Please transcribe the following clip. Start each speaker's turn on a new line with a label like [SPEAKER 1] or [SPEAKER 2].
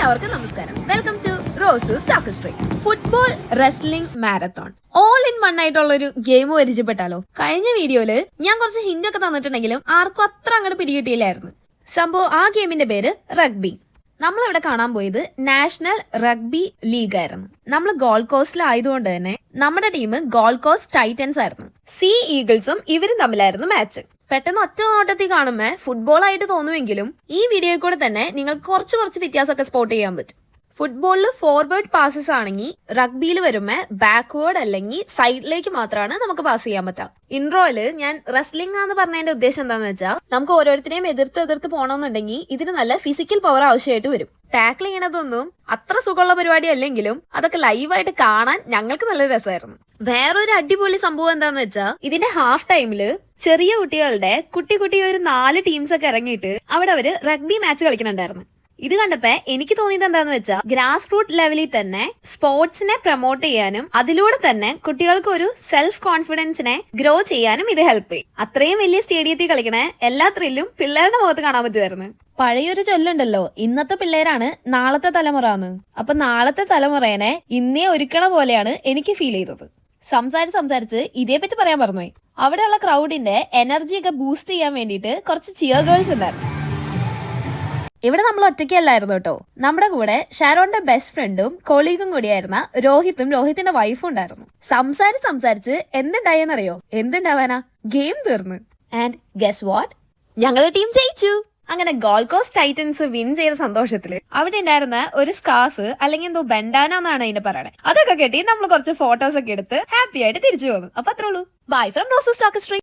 [SPEAKER 1] എല്ലാവർക്കും നമസ്കാരം. Welcome to Rose's stock street football wrestling marathon all in one ആയിട്ടുള്ള ഒരു ഗെയിം പരിചയപ്പെട്ടാലോ? കഴിഞ്ഞ വീഡിയോയിൽ ഞാൻ കുറച്ച് ഹിന്റ് ഒക്കെ തന്നിട്ടുണ്ടെങ്കിലും ആർക്കും അത്ര അങ്ങോട്ട് പിടികിട്ടിയില്ലായിരുന്നു. സംഭവം ആ ഗെയിമിന്റെ പേര് റഗ്ബി നമ്മളിവിടെ കാണാൻ പോയത് നാഷണൽ റഗ്ബി ലീഗ് ആയിരുന്നു. നമ്മൾ ഗോൾ കോസ്റ്റിലായതുകൊണ്ട് തന്നെ നമ്മുടെ ടീം ഗോൾ കോസ്റ്റ് ടൈറ്റൻസ് ആയിരുന്നു. സി ഈഗിൾസും ഇവരും തമ്മിലായിരുന്നു മാച്ച് പെട്ടെന്ന് ഒറ്റ നോട്ടത്തിൽ കാണുമ്പോൾ ഫുട്ബോൾ ആയിട്ട് തോന്നുമെങ്കിലും ഈ വീഡിയോയിൽ കൂടെ തന്നെ നിങ്ങൾക്ക് കുറച്ച് കുറച്ച് വ്യത്യാസമൊക്കെ സ്പോട്ട് ചെയ്യാൻ പറ്റും. ഫുട്ബോളിൽ ഫോർവേഡ് പാസസ് ആണെങ്കിൽ റഗ്ബിയിൽ വരുമ്പോൾ ബാക്ക്വേർഡ് അല്ലെങ്കിൽ സൈഡിലേക്ക് മാത്രമാണ് നമുക്ക് പാസ് ചെയ്യാൻ പറ്റുക ഇൻട്രോയിൽ ഞാൻ റെസ്ലിംഗ് എന്ന് പറഞ്ഞതിന്റെ ഉദ്ദേശം എന്താണെന്ന് വെച്ചാൽ നമുക്ക് ഓരോരുത്തരെയും എതിർത്ത് എതിർത്ത് പോകണമെന്നുണ്ടെങ്കിൽ ഇതിന് നല്ല ഫിസിക്കൽ പവർ ആവശ്യമായിട്ട് വരും. ടാക്കിൾ ചെയ്യണതൊന്നും അത്ര സുഖമുള്ള പരിപാടി അല്ലെങ്കിലും അതൊക്കെ ലൈവായിട്ട് കാണാൻ ഞങ്ങൾക്ക് നല്ല രസമായിരുന്നു. വേറൊരു അടിപൊളി സംഭവം എന്താന്ന് വെച്ചാൽ ഇതിന്റെ ഹാഫ് ടൈമിൽ ചെറിയ കുട്ടികളുടെ കുട്ടി കുട്ടി ഒരു നാല് ടീംസ് ഒക്കെ ഇറങ്ങിയിട്ട് അവിടെ അവർ റഗ്ബി മാച്ച് കളിക്കുന്നുണ്ടായിരുന്നു ഇത് കണ്ടപ്പോ എനിക്ക് തോന്നിയത് എന്താന്ന് വെച്ചാൽ ഗ്രാസ് റൂട്ട് ലെവലിൽ തന്നെ സ്പോർട്സിനെ പ്രൊമോട്ട് ചെയ്യാനും അതിലൂടെ തന്നെ കുട്ടികൾക്ക് ഒരു സെൽഫ് കോൺഫിഡൻസിനെ ഗ്രോ ചെയ്യാനും ഇത് ഹെൽപ്പ് ചെയ്യും. അത്രയും വലിയ സ്റ്റേഡിയത്തിൽ കളിക്കണ എല്ലാ ത്രില്ലും പിള്ളേരുടെ മുഖത്ത് കാണാൻ പറ്റുമായിരുന്നു. പഴയൊരു ചൊല്ലുണ്ടല്ലോ ഇന്നത്തെ പിള്ളേരാണ് നാളത്തെ തലമുറ എന്ന്. അപ്പൊ നാളത്തെ തലമുറേനെ ഇന്നേ ഒരുക്കണ പോലെയാണ് എനിക്ക് ഫീൽ ചെയ്തത്. സംസാരിച്ച് സംസാരിച്ച് ഇതേപ്പറ്റി പറയാൻ പറഞ്ഞു അവിടെയുള്ള ക്രൗഡിന്റെ എനർജി ഒക്കെ ബൂസ്റ്റ് ചെയ്യാൻ വേണ്ടിയിട്ട് കുറച്ച് ചിയർ ഗേൾസ് ഉണ്ടായിരുന്നു. ഇവിടെ നമ്മൾ ഒറ്റയ്ക്കല്ലായിരുന്നു കേട്ടോ. നമ്മുടെ കൂടെ ഷാരോന്റെ ബെസ്റ്റ് ഫ്രണ്ടും കൊളീഗും കൂടിയായിരുന്ന രോഹിത്തും രോഹിത്തിന്റെ വൈഫും ഉണ്ടായിരുന്നു. സംസാരിച്ച് സംസാരിച്ച് എന്തുണ്ടായെന്നറിയോ? എന്തുണ്ടാവാനാ? ഗെയിം തീർന്നു. ആൻഡ് ഗസ് വാട്ട് ഞങ്ങളുടെ ടീം ജയിച്ചു. അങ്ങനെ ഗോൾ കോസ്റ്റ് ടൈറ്റൻസ് വിൻ ചെയ്ത സന്തോഷത്തിൽ അവിടെ ഉണ്ടായിരുന്ന ഒരു സ്കാർഫ് അല്ലെങ്കിൽ എന്തോ ബെൻഡാന എന്നാണ് അതിന്റെ പറയണേ. അതൊക്കെ കെട്ടി നമ്മൾ കുറച്ച് ഫോട്ടോസ് ഒക്കെ എടുത്ത് ഹാപ്പി ആയിട്ട് തിരിച്ചു പോന്നു. അപ്പൊ അത്രേ ഉള്ളൂ. Bye from Roses stock street